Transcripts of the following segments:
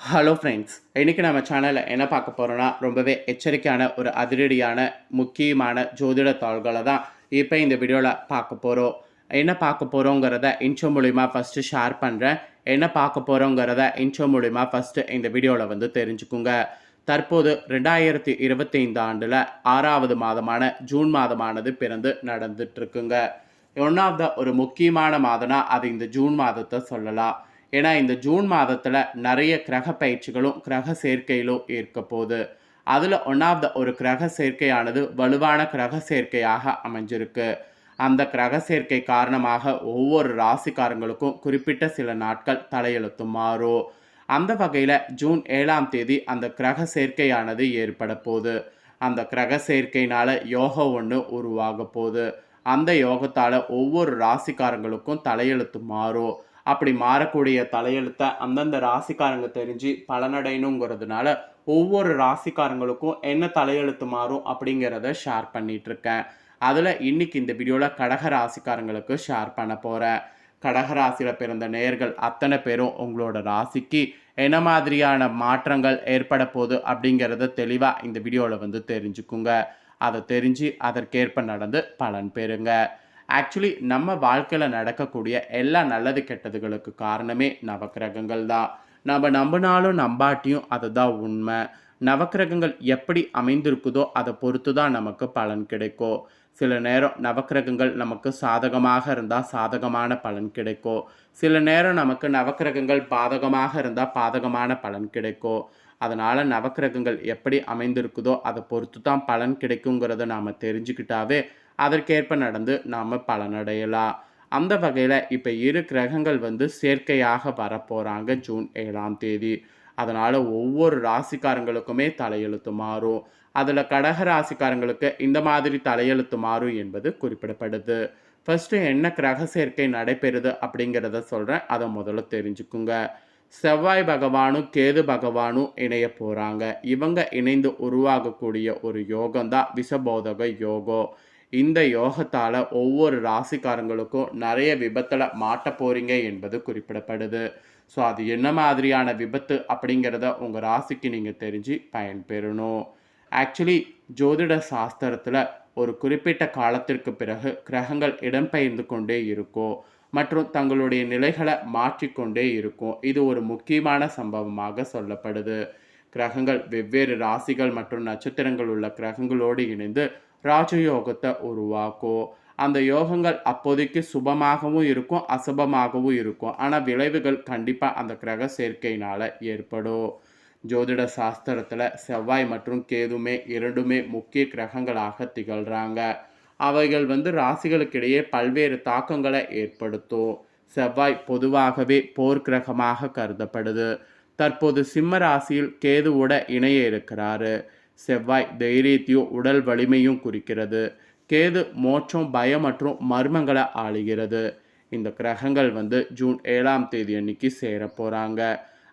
Hello friends இன்றைக்கி நம்ம சேனலில் என்ன பார்க்க போகிறோன்னா ரொம்பவே எச்சரிக்கையான ஒரு அதிரடியான முக்கியமான ஜோதிட தாள்களை தான் இப்போ இந்த வீடியோவில் பார்க்க போகிறோம் என்ன பார்க்க போகிறோங்கிறத இன்ட்ரோ மூலிமா ஃபஸ்ட்டு ஷேர் பண்ணுறேன் என்ன பார்க்க போகிறோங்கிறத இன்ட்ரோ மூலிமா ஃபஸ்ட்டு இந்த வீடியோவில் வந்து தெரிஞ்சுக்குங்க. தற்போது ரெண்டாயிரத்தி இருபத்தைந்து ஆண்டில் ஆறாவது மாதமான ஜூன் மாதமானது பிறந்து நடந்துட்டுருக்குங்க ஒன் ஆஃப் த ஒரு முக்கியமான மாதம்னா அது இந்த ஜூன் மாதத்தை சொல்லலாம். ஏன்னா இந்த ஜூன் மாதத்தில் நிறைய கிரக பயிற்சிகளும் கிரக சேர்க்கையிலும் இருக்க போகுது அதில் ஒன் ஆஃப் த ஒரு கிரக சேர்க்கையானது வலுவான கிரக சேர்க்கையாக அமைஞ்சிருக்கு. அந்த கிரக சேர்க்கை காரணமாக ஒவ்வொரு ராசிக்காரங்களுக்கும் குறிப்பிட்ட சில நாட்கள் தலையெழுத்து மாறும். அந்த வகையில் ஜூன் ஏழாம் தேதி அந்த கிரக சேர்க்கையானது ஏற்பட போகுது. அந்த கிரக சேர்க்கையினால் யோகம் ஒன்று உருவாக போகுது. அந்த யோகத்தால் ஒவ்வொரு ராசிக்காரங்களுக்கும் தலையெழுத்து மாறும். அப்படி மாறக்கூடிய தலையெழுத்தை அந்தந்த ராசிக்காரங்க தெரிஞ்சு பலனடையணுங்கிறதுனால ஒவ்வொரு ராசிக்காரங்களுக்கும் என்ன தலையெழுத்து மாறும் அப்படிங்கிறத ஷேர் பண்ணிட்டு இருக்கேன் அதில் இன்னைக்கு இந்த வீடியோவில் கடக ராசிக்காரங்களுக்கு ஷேர் பண்ண போகிறேன் கடக ராசியில் பிறந்த நேயர்கள் அத்தனை பேரும் உங்களோட ராசிக்கு என்ன மாதிரியான மாற்றங்கள் ஏற்பட போகுது அப்படிங்கிறத தெளிவாக இந்த வீடியோவில் வந்து தெரிஞ்சுக்குங்க. அதை தெரிஞ்சு அதற்கேற்ப நடந்து பலன் பெறுங்க. ஆக்சுவலி நம்ம வாழ்க்கையில் நடக்கக்கூடிய எல்லா நல்லது கெட்டதுகளுக்கு காரணமே நவக்கிரகங்கள் தான். நம்ம நம்பினாலும் நம்பாட்டியும் அதுதான் உண்மை. நவக்கிரகங்கள் எப்படி அமைந்திருக்குதோ அதை பொறுத்து தான் நமக்கு பலன் கிடைக்கும். சில நேரம் நவக்கிரகங்கள் நமக்கு சாதகமாக இருந்தால் சாதகமான பலன் கிடைக்கும். சில நேரம் நமக்கு நவக்கிரகங்கள் பாதகமாக இருந்தால் பாதகமான பலன் கிடைக்கும். அதனால் நவக்கிரகங்கள் எப்படி அமைந்திருக்குதோ அதை பொறுத்து தான் பலன் கிடைக்குங்கிறத நாம் தெரிஞ்சுக்கிட்டாவே அதற்கேற்ப நடந்து நாம் பலனடையலாம். அந்த வகையில் இப்போ இரு கிரகங்கள் வந்து சேர்க்கையாக வரப்போகிறாங்க ஜூன் ஏழாம் தேதி. அதனால் ஒவ்வொரு ராசிக்காரங்களுக்குமே தலையெழுத்து மாறும். அதில் கடக ராசிக்காரங்களுக்கு இந்த மாதிரி தலையெழுத்து மாறும் என்பது குறிப்பிடப்படுது. ஃபஸ்ட்டு என்ன கிரக சேர்க்கை நடைபெறுது அப்படிங்கிறத சொல்கிறேன் அதை முதல்ல தெரிஞ்சுக்குங்க. செவ்வாய் பகவானும் கேது பகவானும் இணைய போகிறாங்க இவங்க இணைந்து உருவாகக்கூடிய ஒரு யோகம் தான் விஷபோதக யோகம். இந்த யோகத்தால் ஒவ்வொரு ராசிக்காரங்களுக்கும் நிறைய விபத்தில் மாட்ட போகிறீங்க என்பது குறிப்பிடப்படுது. ஸோ அது என்ன மாதிரியான விபத்து அப்படிங்கிறத உங்கள் ராசிக்கு நீங்கள் தெரிஞ்சு பயன்பெறணும். ஆக்சுவலி ஜோதிட சாஸ்திரத்தில் ஒரு குறிப்பிட்ட காலத்திற்கு பிறகு கிரகங்கள் இடம்பெயர்ந்து கொண்டே இருக்கும். மற்றும் தங்களுடைய நிலைகளை மாற்றிக்கொண்டே இருக்கும். இது ஒரு முக்கியமான சம்பவமாக சொல்லப்படுது. கிரகங்கள் வெவ்வேறு ராசிகள் மற்றும் நட்சத்திரங்கள் உள்ள கிரகங்களோடு இணைந்து ராஜயோகத்தை உருவாக்கும் அந்த யோகங்கள் அப்போதைக்கு சுபமாகவும் இருக்கும் அசுபமாகவும் இருக்கும். ஆனால் விளைவுகள் கண்டிப்பாக அந்த கிரக சேர்க்கையினால் ஏற்படும். ஜோதிட சாஸ்திரத்தில் செவ்வாய் மற்றும் கேதுமே இரண்டுமே முக்கிய கிரகங்களாக திகழ்கிறாங்க அவைகள் வந்து ராசிகளுக்கிடையே பல்வேறு தாக்கங்களை ஏற்படுத்தும். செவ்வாய் பொதுவாகவே போர்க்கிரகமாக கருதப்படுது. தற்போது சிம்ம ராசியில் கேதுவோட இணைய இருக்கிறாரு. செவ்வாய் தைரியத்தையும் உடல் வலிமையும் குறிக்கிறது. கேது மோட்சம் பயம் மற்றும் மர்மங்களை ஆளுகிறது. இந்த கிரகங்கள் வந்து ஜூன் ஏழாம் தேதி அன்னைக்கு சேர போகிறாங்க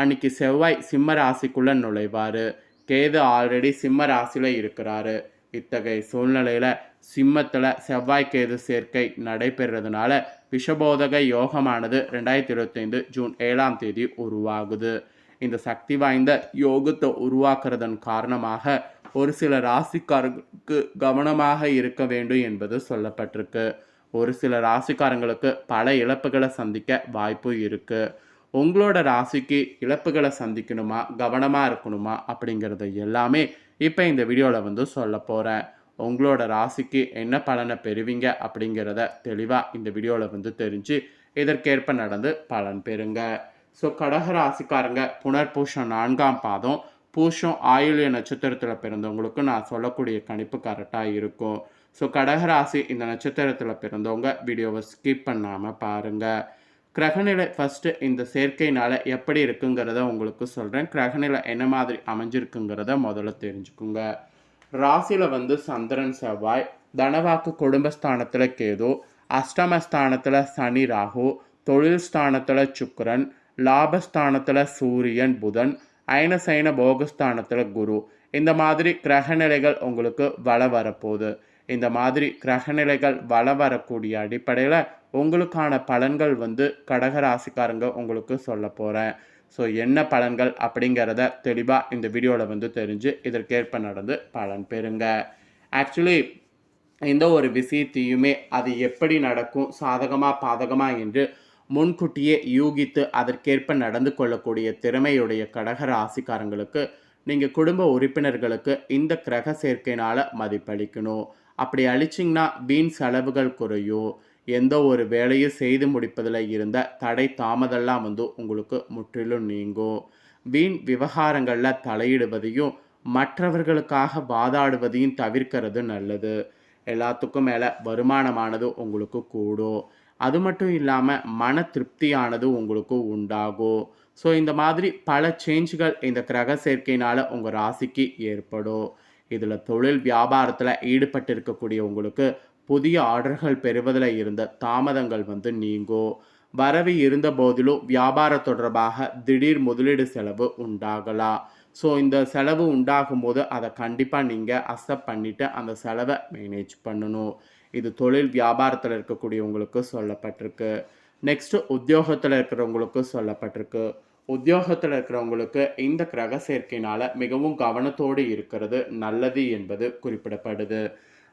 அன்னைக்கு செவ்வாய் சிம்ம ராசிக்குள்ளே நுழைவார். கேது ஆல்ரெடி சிம்ம ராசியில் இருக்கிறாரு. இத்தகைய சூழ்நிலையில் சிம்மத்தில் செவ்வாய் கேது சேர்க்கை நடைபெறதுனால விஷபோதக யோகமானது ரெண்டாயிரத்தி இருபத்தைந்து ஜூன் ஏழாம் தேதி உருவாகுது. இந்த சக்தி வாய்ந்த யோகத்தை உருவாக்குறதன் காரணமாக ஒரு சில ராசிக்காரர்களுக்கு கவனமாக இருக்க வேண்டும் என்பது சொல்லப்பட்டிருக்கு. ஒரு சில ராசிக்காரங்களுக்கு பல இழப்புகளை சந்திக்க வாய்ப்பு இருக்குது உங்களோட ராசிக்கு இழப்புகளை சந்திக்கணுமா கவனமாக இருக்கணுமா அப்படிங்கிறது எல்லாமே இப்போ இந்த வீடியோவில் வந்து சொல்ல போகிறேன் உங்களோட ராசிக்கு என்ன பலனை பெறுவீங்க அப்படிங்கிறத தெளிவாக இந்த வீடியோவில் வந்து தெரிஞ்சு இதற்கேற்ப நடந்து பலன் பெறுங்க. ஸோ கடக ராசிக்காரங்க புனர்பூஷம் நான்காம் பாதம் பூஷம் ஆயுள்ய நட்சத்திரத்தில் பிறந்தவங்களுக்கு நான் சொல்லக்கூடிய கணிப்பு கரெக்டாக இருக்கும். ஸோ கடகராசி இந்த நட்சத்திரத்தில் பிறந்தவங்க வீடியோவை ஸ்கிப் பண்ணாமல் பாருங்கள் கிரகநிலை ஃபஸ்ட்டு இந்த சேர்க்கைனால் எப்படி இருக்குங்கிறத உங்களுக்கு சொல்கிறேன் கிரகநிலை என்ன மாதிரி அமைஞ்சிருக்குங்கிறத முதல்ல தெரிஞ்சுக்குங்க. ராசியில் வந்து சந்திரன் செவ்வாய் தனவாக்கு குடும்பஸ்தானத்தில் கேது அஷ்டமஸ்தானத்தில் சனி ராகு தொழில் ஸ்தானத்தில் சுக்கரன் லாபஸ்தானத்தில் சூரியன் புதன் அயனசைன போகஸ்தானத்தில் குரு. இந்த மாதிரி கிரகநிலைகள் உங்களுக்கு வள வரப்போகுது. இந்த மாதிரி கிரகநிலைகள் வள வரக்கூடிய அடிப்படையில் உங்களுக்கான பலன்கள் வந்து கடகராசிக்காரங்க உங்களுக்கு சொல்ல போகிறேன் ஸோ என்ன பலன்கள் அப்படிங்கிறத தெளிவாக இந்த வீடியோவில் வந்து தெரிஞ்சு இதற்கேற்ப நடந்து பலன் பெறுங்க. ஆக்சுவலி எந்த ஒரு விஷயத்தையுமே அது எப்படி நடக்கும் சாதகமாக பாதகமாக என்று முன்கூட்டியே யூகித்து அதற்கேற்ப நடந்து கொள்ளக்கூடிய திறமையுடைய கடக ராசிக்காரங்களுக்கு நீங்கள் குடும்ப உறுப்பினர்களுக்கு இந்த கிரக சேர்க்கையினால் மதிப்பளிக்கணும். அப்படி அழிச்சிங்கன்னா வீண் செலவுகள் குறையும் எந்த ஒரு வேலையும் செய்து முடிப்பதில் இருந்த தடை தாமதெல்லாம் வந்து உங்களுக்கு முற்றிலும் நீங்கும். வீண் விவகாரங்களில் தலையிடுவதையும் மற்றவர்களுக்காக வாதாடுவதையும் தவிர்க்கிறது நல்லது. எல்லாத்துக்கும் மேலே வருமானமானது உங்களுக்கு கூடும். அது மட்டும் இல்லாமல் மன திருப்தியானது உங்களுக்கு உண்டாகும் ஸோ இந்த மாதிரி பல சேஞ்சுகள் இந்த கிரக சேர்க்கையினால் உங்கள் ராசிக்கு ஏற்படும் இதில் தொழில் வியாபாரத்தில் ஈடுபட்டிருக்கக்கூடிய உங்களுக்கு புதிய ஆர்டர்கள் பெறுவதில் இருந்த தாமதங்கள் வந்து நீங்கும் வரவு இருந்த போதிலும் வியாபாரம் தொடர்பாக திடீர் முதலீடு செலவு உண்டாகலாம் ஸோ இந்த செலவு உண்டாகும் போது அதை கண்டிப்பாக நீங்கள் அக்செப்ட் பண்ணிவிட்டு அந்த செலவை மேனேஜ் பண்ணணும். இது தொழில் வியாபாரத்தில் இருக்கக்கூடியவங்களுக்கு சொல்லப்பட்டிருக்கு. நெக்ஸ்ட்டு உத்தியோகத்தில் இருக்கிறவங்களுக்கு சொல்லப்பட்டிருக்கு. உத்தியோகத்தில் இருக்கிறவங்களுக்கு இந்த கிரக சேர்க்கையினால் மிகவும் கவனத்தோடு இருக்கிறது நல்லது என்பது குறிப்பிடப்படுது.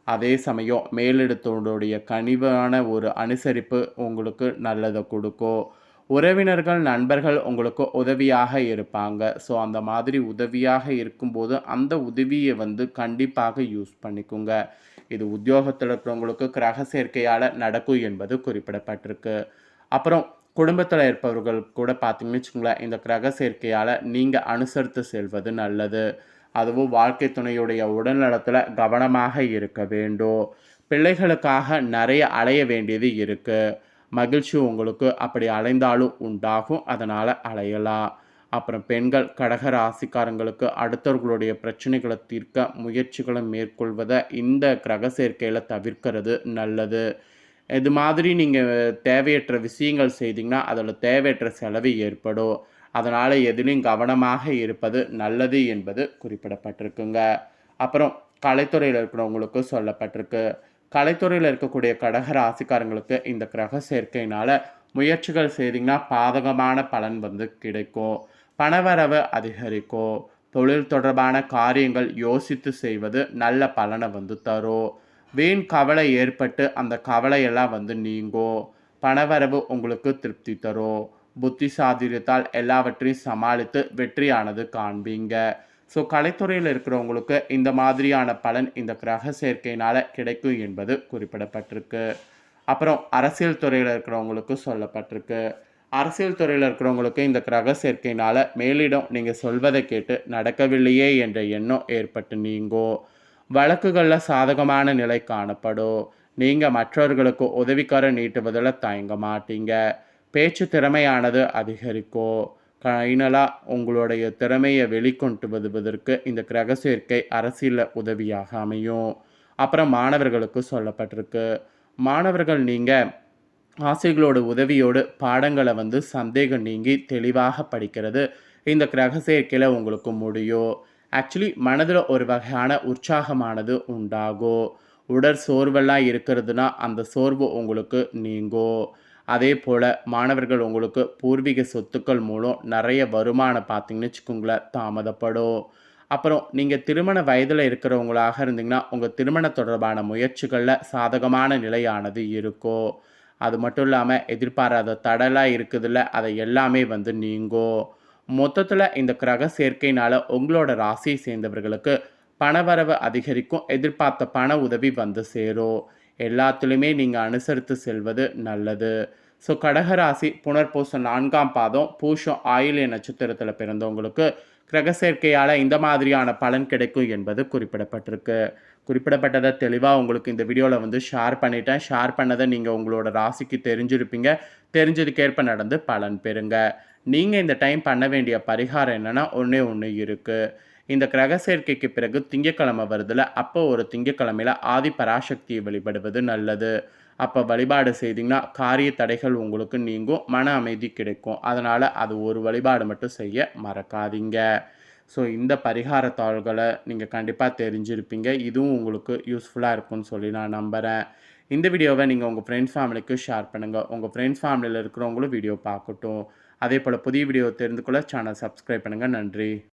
அதே சமயம் மேலிடத்தோடைய கனிவான ஒரு அனுசரிப்பு உங்களுக்கு நல்லதை கொடுக்கும். உறவினர்கள் நண்பர்கள் உங்களுக்கு உதவியாக இருப்பாங்க. ஸோ அந்த மாதிரி உதவியாக இருக்கும்போது அந்த உதவியை வந்து கண்டிப்பாக யூஸ் பண்ணிக்கோங்க. இது உத்தியோகத்தில் இருக்கிறவங்களுக்கு கிரக சேர்க்கையால் நடக்கும் என்பது குறிப்பிடப்பட்டிருக்கு. அப்புறம் குடும்பத்தில் இருப்பவர்கள் கூட பார்த்தீங்கன்னு வச்சுக்கோங்களேன் இந்த கிரக சேர்க்கையால் நீங்கள் அனுசரித்து செல்வது நல்லது. அதுவும் வாழ்க்கை துணையுடைய உடல்நலத்தில் கவனமாக இருக்க வேண்டும். பிள்ளைகளுக்காக நிறைய அலைய வேண்டியது இருக்குது மகிழ்ச்சி உங்களுக்கு அப்படி அலைந்தாலும் உண்டாகும். அதனால் அலையலாம். அப்புறம் பெண்கள் கடக ராசிக்காரங்களுக்கு அடுத்தவர்களுடைய பிரச்சனைகளை தீர்க்க முயற்சிகளை மேற்கொள்வதை இந்த கிரக சேர்க்கையில் தவிர்க்கிறது நல்லது. இது மாதிரி நீங்கள் தேவையற்ற விஷயங்கள் செய்தீங்கன்னா அதில் தேவையற்ற செலவு ஏற்படும். அதனால் எதிலையும் கவனமாக இருப்பது நல்லது என்பது குறிப்பிடப்பட்டிருக்குங்க. அப்புறம் கலைத்துறையில் இருக்கிறவங்களுக்கு சொல்லப்பட்டிருக்கு. கலைத்துறையில் இருக்கக்கூடிய கடக ராசிக்காரங்களுக்கு இந்த கிரக சேர்க்கையினால் முயற்சிகள் செய்தீங்கன்னா பாதகமான பலன் வந்து கிடைக்கும். பணவரவு அதிகரிக்கும். தொழில் தொடர்பான காரியங்கள் யோசித்து செய்வது நல்ல பலனை வந்து தரும். வீண் கவலை ஏற்பட்டு அந்த கவலையெல்லாம் வந்து நீங்கும். பணவரவு உங்களுக்கு திருப்தி தரும். புத்தி சாதுரியத்தால் எல்லாவற்றையும் சமாளித்து வெற்றியானது காண்பீங்க. ஸோ கலைத்துறையில் இருக்கிறவங்களுக்கு இந்த மாதிரியான பலன் இந்த கிரக சேர்க்கையினால் கிடைக்கும் என்பது குறிப்பிடப்பட்டிருக்கு. அப்புறம் அரசியல் துறையில் இருக்கிறவங்களுக்கு சொல்லப்பட்டிருக்கு. அரசியல் துறையில் இருக்கிறவங்களுக்கு இந்த கிரக சேர்க்கையினால் மேலிடம் நீங்கள் சொல்வதை கேட்டு நடக்கவில்லையே என்ற எண்ணம் ஏற்பட்டு நீங்கோ வழக்குகளில் சாதகமான நிலை காணப்படும். நீங்கள் மற்றவர்களுக்கு உதவிக்கார நீட்டுவதில் தயங்க மாட்டீங்க. பேச்சு திறமையானது அதிகரிக்கும் ஃபைனலாக உங்களுடைய திறமையை வெளிக்கொண்டு வருவதற்கு இந்த கிரக சேர்க்கை அரசியலில் உதவியாக அமையும். அப்புறம் மாணவர்களுக்கு சொல்லப்பட்டிருக்கு. மாணவர்கள் நீங்கள் ஆசைகளோட உதவியோடு பாடங்களை வந்து சந்தேகம் நீங்கி தெளிவாக படிக்கிறது இந்த கிரக சேர்க்கையில் உங்களுக்கு முடியும். ஆக்சுவலி மனதில் ஒரு வகையான உற்சாகமானது உண்டாகும். உடற் சோர்வெல்லாம் இருக்கிறதுனா அந்த சோர்வு உங்களுக்கு நீங்கும். அதே போல் மாணவர்கள் உங்களுக்கு பூர்வீக சொத்துக்கள் மூலம் நிறைய வருமானம் பார்த்தீங்கன்னு வச்சுக்கோங்களேன் தாமதப்படும். அப்புறம் நீங்கள் திருமண வயதில் இருக்கிறவங்களாக இருந்தீங்கன்னா உங்கள் திருமண தொடர்பான முயற்சிகளில் சாதகமான நிலையானது இருக்கும். அது மட்டும் இல்லாமல் எதிர்பாராத தடலாக இருக்குதுல்ல அதை எல்லாமே வந்து நீங்கும். மொத்தத்தில் இந்த கிரக சேர்க்கையினால் உங்களோட ராசியை சேர்ந்தவர்களுக்கு பணவரவு அதிகரிக்கும் எதிர்பார்த்த பண உதவி வந்து சேரும். எல்லாத்துலேயுமே நீங்கள் அனுசரித்து செல்வது நல்லது. ஸோ கடகராசி புனர்பூசம் நான்காம் பாதம் பூஷம் ஆயிலிய நட்சத்திரத்தில் பிறந்தவங்களுக்கு கிரக சேர்க்கையால் இந்த மாதிரியான பலன் கிடைக்கும் என்பது குறிப்பிடப்பட்டிருக்கு. குறிப்பிடப்பட்டதை தெளிவாக உங்களுக்கு இந்த வீடியோவில் வந்து ஷேர் பண்ணிட்டேன். ஷேர் பண்ணதை நீங்கள் உங்களோட ராசிக்கு தெரிஞ்சிருப்பீங்க. தெரிஞ்சதுக்கேற்ப நடந்து பலன் பெறுங்க. நீங்கள் இந்த டைம் பண்ண வேண்டிய பரிகாரம் என்னென்னா ஒன்றே ஒன்று இருக்குது இந்த கிரக சேர்க்கைக்கு பிறகு திங்கக்கிழமை வருதுல அப்போ ஒரு திங்கக்கிழமையில் ஆதி பராசக்தியை வழிபடுவது நல்லது. அப்போ வழிபாடு செய்தீங்கன்னா காரிய தடைகள் உங்களுக்கு நீங்கும் மன அமைதி கிடைக்கும். அதனால் அது ஒரு வழிபாடு மட்டும் செய்ய மறக்காதீங்க. ஸோ இந்த பரிகார தாள்களை நீங்கள் கண்டிப்பாக தெரிஞ்சிருப்பீங்க. இதுவும் உங்களுக்கு யூஸ்ஃபுல்லாக இருக்கும்னு சொல்லி நான் நம்புகிறேன் இந்த வீடியோவை நீங்கள் உங்கள் ஃப்ரெண்ட்ஸ் ஃபேமிலிக்கு ஷேர் பண்ணுங்கள் உங்கள் ஃப்ரெண்ட்ஸ் ஃபேமிலியில் இருக்கிறவங்களும் வீடியோ பார்க்கட்டும். அதே போல் புதிய வீடியோ தெரிந்து கொள்ள சேனல் சப்ஸ்கிரைப் பண்ணுங்கள் நன்றி.